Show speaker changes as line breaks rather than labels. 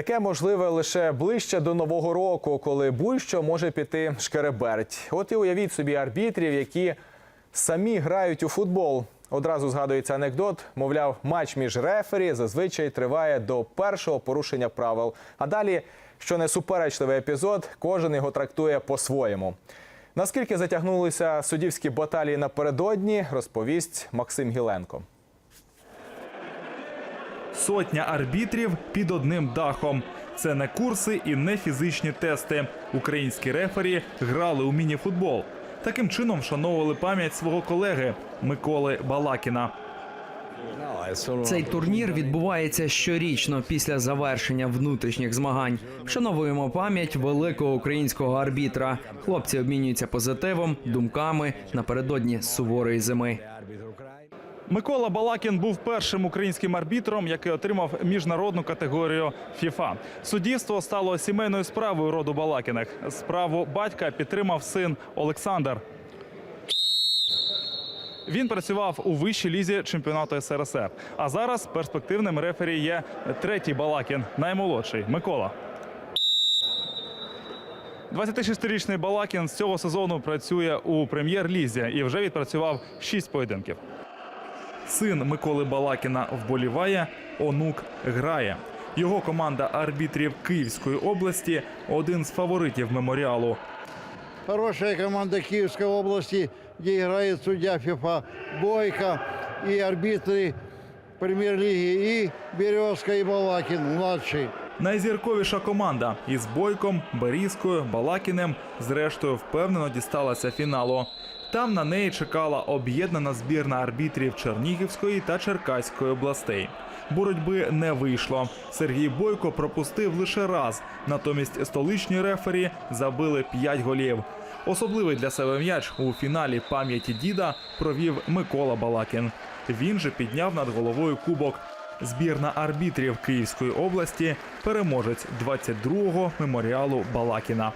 Таке можливе лише ближче до нового року, коли будь-що може піти шкереберть. От і уявіть собі арбітрів, які самі грають у футбол. Одразу згадується анекдот. Мовляв, матч між рефері зазвичай триває до першого порушення правил. А далі, що не суперечливий епізод, кожен його трактує по-своєму. Наскільки затягнулися суддівські баталії напередодні, розповість Максим Гіленко.
Сотня арбітрів під одним дахом. Це не курси і не фізичні тести. Українські рефері грали у міні-футбол. Таким чином вшановували пам'ять свого колеги Миколи Балакіна.
Цей турнір відбувається щорічно після завершення внутрішніх змагань. Вшановуємо пам'ять великого українського арбітра. Хлопці обмінюються позитивом, думками напередодні суворої зими.
Микола Балакін був першим українським арбітром, який отримав міжнародну категорію ФІФА. Суддівство стало сімейною справою роду Балакіних. Справу батька підтримав син Олександр. Він працював у вищій лізі чемпіонату СРСР. А зараз перспективним рефері є третій Балакін, наймолодший Микола. 26-річний Балакін з цього сезону працює у прем'єр-лізі і вже відпрацював 6 поєдинків. Син Миколи Балакіна вболіває, онук грає. Його команда арбітрів Київської області один з фаворитів меморіалу.
Хорошая команда Киевской области, где играет судья ФИФА Бойко и арбитры премьер-лиги и Березка и Балакин, младший.
Найзірковіша команда із Бойком, Берізкою, Балакіним, зрештою, впевнено дісталася фіналу. Там на неї чекала об'єднана збірна арбітрів Чернігівської та Черкаської областей. Боротьби не вийшло. Сергій Бойко пропустив лише раз. Натомість столичні рефері забили 5 голів. Особливий для себе м'яч у фіналі пам'яті діда провів Микола Балакін. Він же підняв над головою кубок. Збірна арбітрів Київської області переможець 22-го меморіалу Балакіна.